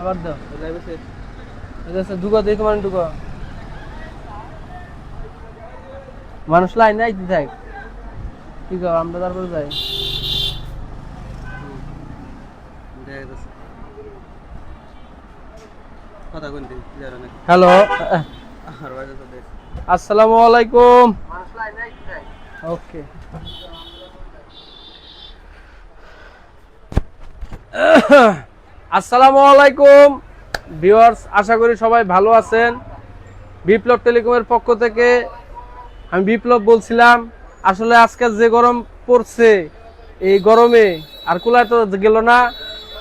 আবার দাও। দুগা দেখো মানে দুগা মানুষ লাইন আইতে থাক কি কর আমরা তারপর যাই। হ্যালো। আসসালামু আলাইকুম। ওকে আসসালামু আলাইকুম। ভিউয়ার্স, আশা করি সবাই ভালো আছেন। বিপ্লব টেলিকমের পক্ষ থেকে আমি বিপ্লব বলছিলাম, আসলে আজকে যে গরম পড়ছে, এই গরমে আর কুলার তো গেল না,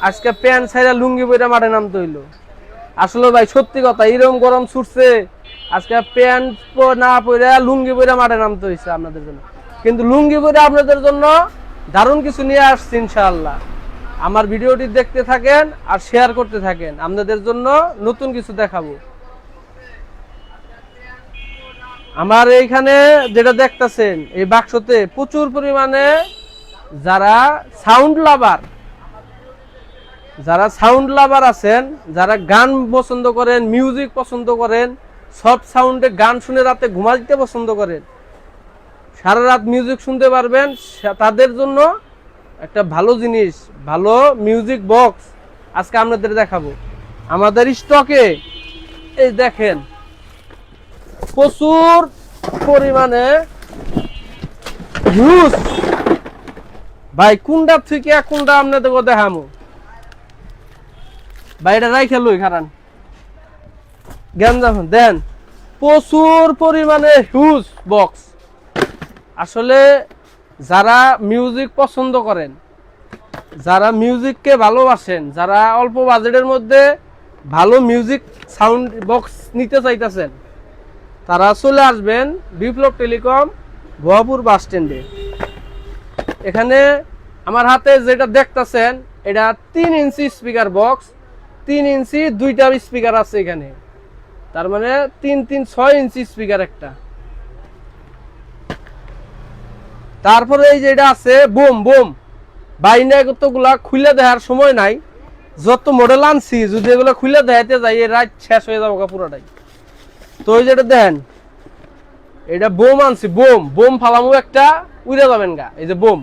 আজকে প্যান্ট ছাইরা লুঙ্গি বইটা মাঠে নামতে হইল। আসলে ভাই, সত্যি কথা এরকম গরম ছুটছে, আজকে প্যান্ট না পরে লুঙ্গি পরে মাঠে নামতে হয়েছে আপনাদের জন্য। কিন্তু লুঙ্গি পরে আপনাদের জন্য দারুণ কিছু নিয়ে আসছি ইনশাআল্লাহ। আমার ভিডিওটি দেখতে থাকেন আর শেয়ার করতে থাকেন। আপনাদের জন্য নতুন কিছু দেখাবো। আমার এইখানে যেটা দেখতেছেন, এই বাক্সতে প্রচুর পরিমাণে যারা সাউন্ড লাভার যারা সাউন্ড লাভার আছেন, যারা গান পছন্দ করেন মিউজিক পছন্দ করেন সফট সাউন্ডে গান শুনে রাতে ঘুমা দিতে পছন্দ করেন, সারা রাত মিউজিক শুনতে পারবেন তাদের জন্য একটা ভালো জিনিস, ভালো মিউজিক বক্স আজকে আপনাদের দেখাবো। আমাদের স্টকে এই দেখেন, প্রচুর পরিমাণে হিউজ ভাই, কোনটা থেকে কোনটা আপনাদের দেখামো বাইরে রাইখে লই, খারান। জ্ঞান যখন দেন। প্রচুর পরিমাণে হিউজ বক্স আসলে যারা মিউজিক পছন্দ করেন, যারা মিউজিককে ভালোবাসেন, যারা অল্প বাজেটের মধ্যে ভালো মিউজিক সাউন্ড বক্স নিতে চাইতেছেন, তারা চলে আসবেন বিপ্লব টেলিকম ভুয়াপুর বাস স্ট্যান্ডে এখানে আমার হাতে যেটা দেখতেছেন, এটা তিন ইঞ্চি স্পিকার বক্স তিন ইঞ্চি দুইটা স্পিকার আছে এখানে। তার মানে তিন তিন, ছয় ইঞ্চি স্পিকার একটা। তারপরে এই যেটা আছে বোম বোম। বাইনা কতগুলা খুলে দেওয়ার সময় নাই। যত মডেল আনছি যদি এগুলো খুলে দেখাইতে যাই এই রাত শেষ হয়ে যাব পুরোটাই। তো ওই যেটা দেন এটা বোম আনছি বোম। বোম ফালামো একটা উড়ে যাবেন গা এই যে বোম।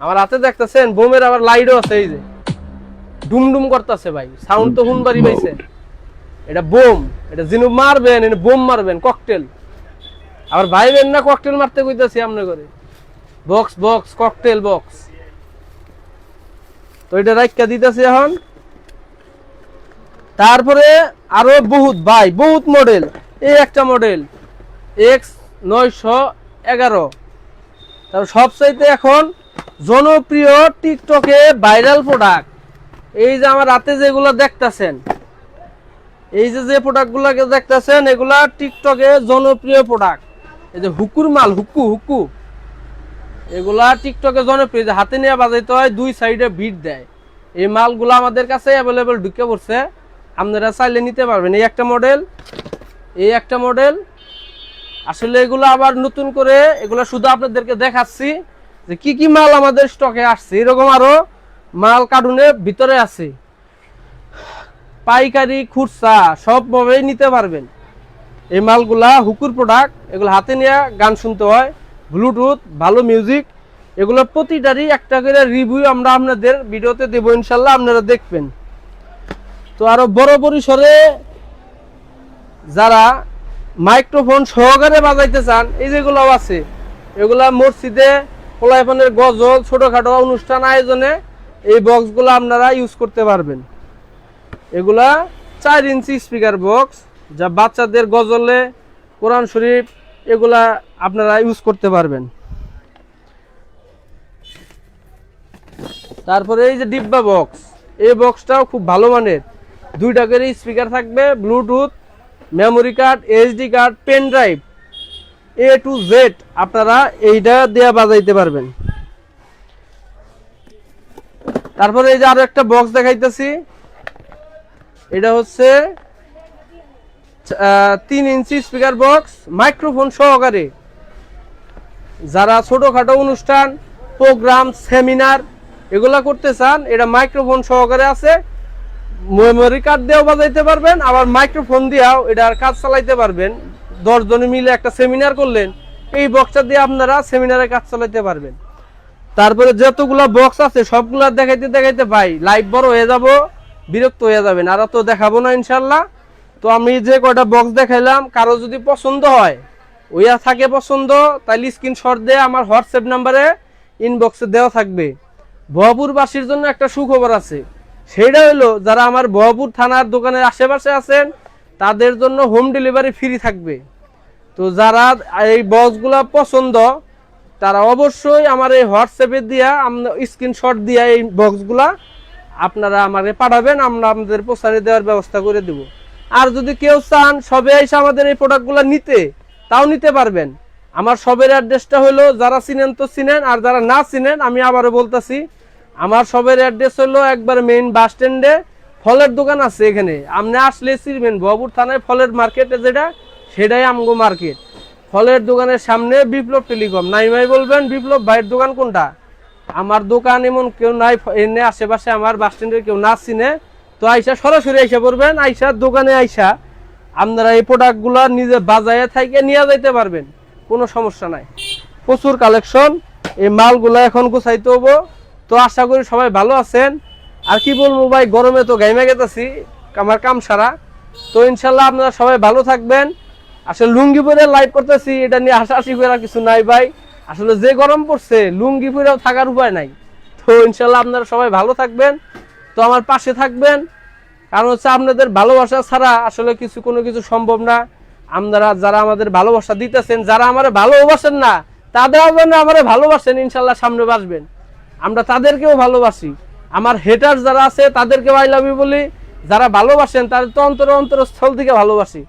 আমার হাতে দেখতেছেন বোমের আবার লাইটও আছে এই যে। ডুম ডুম করতেছে ভাই সাউন্ড তো হুনবারি পাইছে। এটা বোম এটা যিনি মারবেন এটা বোম মারবেন ককটেল আবার ভাইবেন না ককটেল মারতে কইতাছি আমরা করে বক্স বক্স ককটেল বক্স তো এটা রাইকা দিতেছি এখন। তারপরে আরও বহুত, ভাই, বহুত মডেল এই একটা মডেল এক্স নয়শো এগারো। তারপর সবচাইতে এখন জনপ্রিয় টিকটকে ভাইরাল প্রোডাক্ট এই যে আমার রাতে যেগুলো দেখতাছেন, এই যে যে প্রোডাক্টগুলোকে দেখতেছেন, এগুলা টিকটকে জনপ্রিয় প্রোডাক্ট এই যে হুকুর মাল, হুকু হুকু। এগুলা টিকটকে জনপ্রিয়, যে হাতে নিয়ে বাজাইতে হয়, দুই সাইডে ভিড় দেয়। এই মালগুলো আমাদের কাছে অ্যাভেলেবেল ঢুকে পড়ছে। আপনারা চাইলে নিতে পারবেন। এই একটা মডেল এই একটা মডেল আসলে এগুলো আবার নতুন করে, এগুলো শুধু আপনাদেরকে দেখাচ্ছি যে কি কি মাল আমাদের স্টকে আসছে। এরকম আরও মাল কার্টুনে ভিতরে আছে। পাইকারি, খুচরা, সবভাবেই নিতে পারবেন। এই মালগুলা হুকুর প্রোডাক্ট এগুলো হাতে নিয়ে গান শুনতে হয়। ব্লুটুথ, ভালো মিউজিক এগুলো প্রতিটারই একটা করে রিভিউ আমরা আপনাদের ভিডিওতে দেবো, ইনশাল্লাহ আপনারা দেখবেন। তো আরও বড় পরিসরে যারা মাইক্রোফোন সহকারে বাজাইতে চান, এই যেগুলো আছে, এগুলা মসজিদে, পোলাইফোনের গজল, ছোটখাটো অনুষ্ঠান, আয়োজনে এই বক্সগুলো আপনারা ইউজ করতে পারবেন। এগুলা চার ইঞ্চি স্পিকার বক্স যা বাচ্চাদের গজলে কোরআন শরীফ এগুলা আপনারা ইউজ করতে পারবেন। তারপরে এই যে ডিব্বা বক্স এই বক্সটাও খুব ভালো মানের। দুইটা করে স্পিকার থাকবে Bluetooth memory card HD card pen drive A to Z আপনারা এইটা দেয়া বাজাইতে পারবেন। তারপরে এই যে আরও একটা বক্স দেখাইতেছি। এটা হচ্ছে তিন ইঞ্চি স্পিকার বক্স মাইক্রোফোন সহকারে। যারা ছোটোখাটো অনুষ্ঠান প্রোগ্রাম সেমিনার এগুলা করতে চান, এটা মাইক্রোফোন সহকারে আছে। মেমোরি কার্ড দিয়েও বাজাইতে পারবেন, আবার মাইক্রোফোন দিয়েও এটার কাজ চালাইতে পারবেন। দশ জনে মিলে একটা সেমিনার করলেন, এই বক্সটা দিয়ে আপনারা সেমিনারে কাজ চালাইতে পারবেন। তারপরে যতগুলা বক্স আছে, সবগুলা দেখাইতে দেখাইতে ভাই লাইভ বড় হয়ে যাব, বিরক্ত হয়ে যাবেন আর তো দেখাবো না ইনশাল্লাহ। তো আমি যে কয়টা বক্স দেখাইলাম, কারও যদি পছন্দ হয়, ওইয়া থাকে পছন্দ তাহলে স্ক্রিনশট দিয়ে আমার হোয়াটসঅ্যাপ নাম্বারে ইনবক্সে দেওয়া থাকবে। ভয়পুরবাসীর জন্য একটা সুখবর আছে। সেটা হলো, যারা আমার ভয়পুর থানার দোকানের আশেপাশে আছেন, তাদের জন্য হোম ডেলিভারি ফ্রি থাকবে। তো যারা এই বক্সগুলা পছন্দ, তারা অবশ্যই আমার এই হোয়াটসঅ্যাপে দিয়া আমরা স্ক্রিনশট দিয়া এই বক্সগুলা আপনারা আমাকে পাঠাবেন, আমরা আমাদের প্রচারে দেওয়ার ব্যবস্থা করে দেব। আর যদি কেউ চান সবে এসে আমাদের এই প্রোডাক্টগুলো নিতে, তাও নিতে পারবেন। আমার সবের অ্যাড্রেসটা হলো, যারা চিনেন তো চিনেন, আর যারা না চিনেন, আমি আবারও বলতাছি, আমার সবের অ্যাড্রেস হলো একবার মেইন বাস স্ট্যান্ডে ফলের দোকান আছে এখানে। আপনি আসলে চিনবেন, বাবুর থানায় ফলের মার্কেটে যেটা, সেটাই আমগো মার্কেট ফলের দোকানের সামনে বিপ্লব টেলিকম। নাইমাই বলবেন, বিপ্লব ভাইয়ের দোকান কোনটা? আমার দোকান এমন কেউ নাই, এনে আশেপাশে আমার বাস স্ট্যান্ডে কেউ না চিনে তো আইসা সরাসরি আইসা পড়বেন, আইসা দোকানে আইসা আপনারা এই প্রোডাক্টগুলো নিজে বাজারে থেকে নিয়ে যাইতে পারবেন, কোনো সমস্যা নাই। প্রচুর কালেকশন এই মালগুলো এখন গুছাইতে হব তো আশা করি সবাই ভালো আছেন। আর কি বলব ভাই, গরমে তো গাইমে গেতেছি, আমার কাম সারা। তো ইনশাল্লাহ আপনারা সবাই ভালো থাকবেন। আসলে লুঙ্গি পরে লাইভ করতেছি, এটা নিয়ে হাসাহাসি করে কিছু নাই ভাই। আসলে যে গরম পড়ছে, লুঙ্গি পরেও থাকার উপায় নাই। তো ইনশাল্লাহ আপনারা সবাই ভালো থাকবেন। তো আমার পাশে থাকবেন। কারণ হচ্ছে আপনাদের ভালোবাসা ছাড়া আসলে কিছু, কোনো কিছু সম্ভব না। আপনারা যারা আমাদের ভালোবাসা দিতেছেন, যারা আমার ভালোবাসেন না, তাদের আমার ভালোবাসেন, ইনশাল্লাহ সামনে বাসবেন। আমরা তাদেরকেও ভালোবাসি। আমার হেটার যারা আছে তাদেরকেও আই লাভ বলি। যারা ভালোবাসেন, তাদের তো অন্তর, অন্তরস্থল থেকে ভালোবাসি।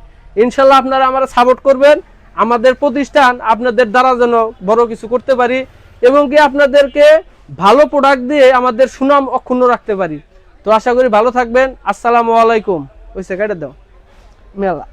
ইনশাল্লাহ আপনারা আমরা সাপোর্ট করবেন। আমাদের প্রতিষ্ঠান আপনাদের দ্বারা যেন বড় কিছু করতে পারি এবং কি আপনাদেরকে ভালো প্রোডাক্ট দিয়ে আমাদের সুনাম অক্ষুণ্ণ রাখতে পারি। তো আশা করি ভালো থাকবেন। আসসালামু আলাইকুম। ওই সেকেন্ডে দাও। মেলা।